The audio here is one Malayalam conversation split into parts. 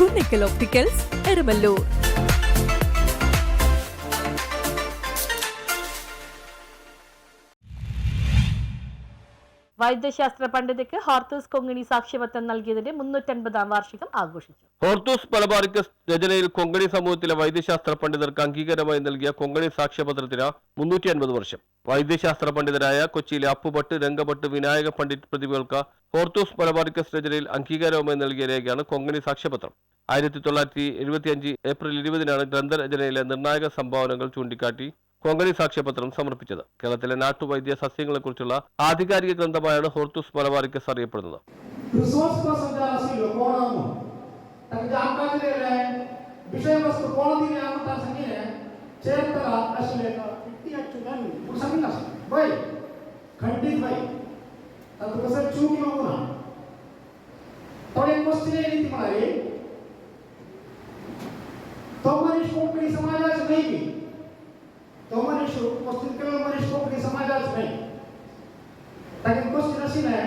കുന്നിക്കൽ ഒപ്റ്റിക്കൽസ് എരുമല്ലൂർ വൈദ്യശാസ്ത്ര പണ്ഡിതയ്ക്ക് ഹോർത്തൂസ് കൊങ്ങിണി സാക്ഷ്യപത്രം നൽകിയതിന്റെ മുന്നൂറ്റൻപതാം വാർഷികം ആഘോഷിച്ചു. ഹോർത്തൂസ് മലബാറിക്കസ് രചനയിൽ കൊങ്കണി സമൂഹത്തിലെ വൈദ്യശാസ്ത്ര പണ്ഡിതർക്ക് അംഗീകാരമായി നൽകിയ കൊങ്കണി സാക്ഷ്യപത്രത്തിന് മുന്നൂറ്റി അൻപത് വർഷം. വൈദ്യശാസ്ത്ര പണ്ഡിതരായ കൊച്ചിയിലെ അപ്പുഭട്ട് രംഗഭട്ട് വിനായക പണ്ഡിറ്റ് പ്രതിഭകൾക്ക് ഹോർത്തൂസ് മലബാറിക്കസ് രചനയിൽ അംഗീകാരവുമായി നൽകിയ രേഖയാണ് കൊങ്കണി സാക്ഷ്യപത്രം ആയിരത്തി തൊള്ളായിരത്തി എഴുപത്തിയഞ്ച് ഏപ്രിൽ ഇരുപതിനാണ് ഗ്രന്ഥരചനയിലെ നിർണായക സംഭാവനകൾ ചൂണ്ടിക്കാട്ടി കൊങ്കണി സാക്ഷ്യപത്രം സമർപ്പിച്ചത് കേരളത്തിലെ നാട്ടുവൈദ്യ സസ്യങ്ങളെക്കുറിച്ചുള്ള ആധികാരിക ഗ്രന്ഥമായാണ് ഹോർത്തൂസ് മലബാറിക്കസ് അറിയപ്പെടുന്നത് റിസോഴ്സ് പേഴ്സന്റെ ಅಸಲು ಕೋಣವನ್ನು ತನಗೆ ಆಕಾಶದಲ್ಲಿ ವಿಷಯವಸ್ತು ಕೋಣದಿಗೆ ಆಗುತ್ತಾ ಸಂಖ್ಯೆ ಚೇರ್ತರ ಅಸಲು ಇಟ್ಟಿ ಹಚ್ಚು सांगा बाई. खंडित बाई. आता कसं चूक नको ना. पण एक वस्तू नाही ती म्हणाली तो मनीष कोकणी समाजाच नाही मी. तो मनीष वस्तू केवळ मनीष कोकणी समाजाच नाही. ताकि क्वेश्चन अशी नाही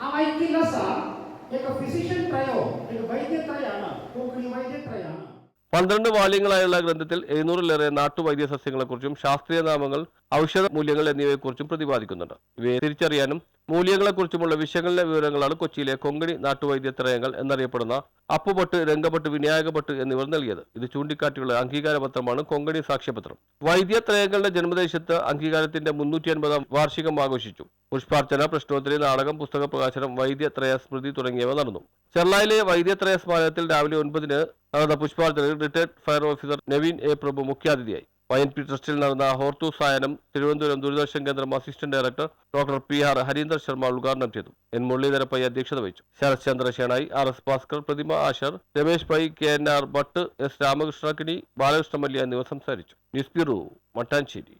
आम्हाला इतकी नसा. एक फिजिशियन ट्राय एक वैद्य ट्राय आणा. कोकणी वैद्य ट्राय आणा. പന്ത്രണ്ട് വാല്യങ്ങളായുള്ള ഗ്രന്ഥത്തിൽ എഴുന്നൂറിലേറെ നാട്ടുവൈദ്യ സസ്യങ്ങളെക്കുറിച്ചും ശാസ്ത്രീയ നാമങ്ങൾ ഔഷധ മൂല്യങ്ങൾ എന്നിവയെക്കുറിച്ചും പ്രതിപാദിക്കുന്നുണ്ട്. ഇവയെ തിരിച്ചറിയാനും മൂല്യങ്ങളെക്കുറിച്ചുമുള്ള വിഷയങ്ങളിലെ വിവരങ്ങളാണ് കൊച്ചിയിലെ കൊങ്കണി നാട്ടുവൈദ്യത്രയങ്ങൾ എന്നറിയപ്പെടുന്ന അപ്പുപട്ട് രംഗപ്പെട്ട് വിനായകപ്പെട്ട് എന്നിവർ നൽകിയത്. ഇത് ചൂണ്ടിക്കാട്ടിയുള്ള അംഗീകാരപത്രമാണ് കൊങ്കണി സാക്ഷ്യപത്രം. വൈദ്യത്രയങ്ങളുടെ ജന്മദേശത്ത് അംഗീകാരത്തിന്റെ മുന്നൂറ്റി അൻപതാം വാർഷികം ആഘോഷിച്ചു. പുഷ്പാർച്ചന പ്രശ്നോത്തരി നാടകം പുസ്തക പ്രകാശനം വൈദ്യത്രയ സ്മൃതി തുടങ്ങിയവ നടന്നു. ചെർളായിലെ വൈദ്യത്രയ സ്മാരകത്തിൽ രാവിലെ ഒൻപതിന് നടന്ന പുഷ്പാർച്ചനയിൽ retired fire officer Naveen A Prabhu മുഖ്യാതിഥിയായി. വൈ എൻ പി ട്രസ്റ്റിൽ നടന്ന ഹോർത്തു സായനം തിരുവനന്തപുരം ദൂരദർശൻ കേന്ദ്രം assistant director doctor P R Harinder Sharma ഉദ്ഘാടനം ചെയ്തു. എൻ മുരളീധരപ്പൈ അധ്യക്ഷത വഹിച്ചു. Sharath Chandra Shenoy R S Bhaskar Prathima Ashar Ramesh Pai K N R Bhat S Ramakrishna Kini Balakrishna Mallya എന്നിവർ സംസാരിച്ചു. News bureau Mattancherry.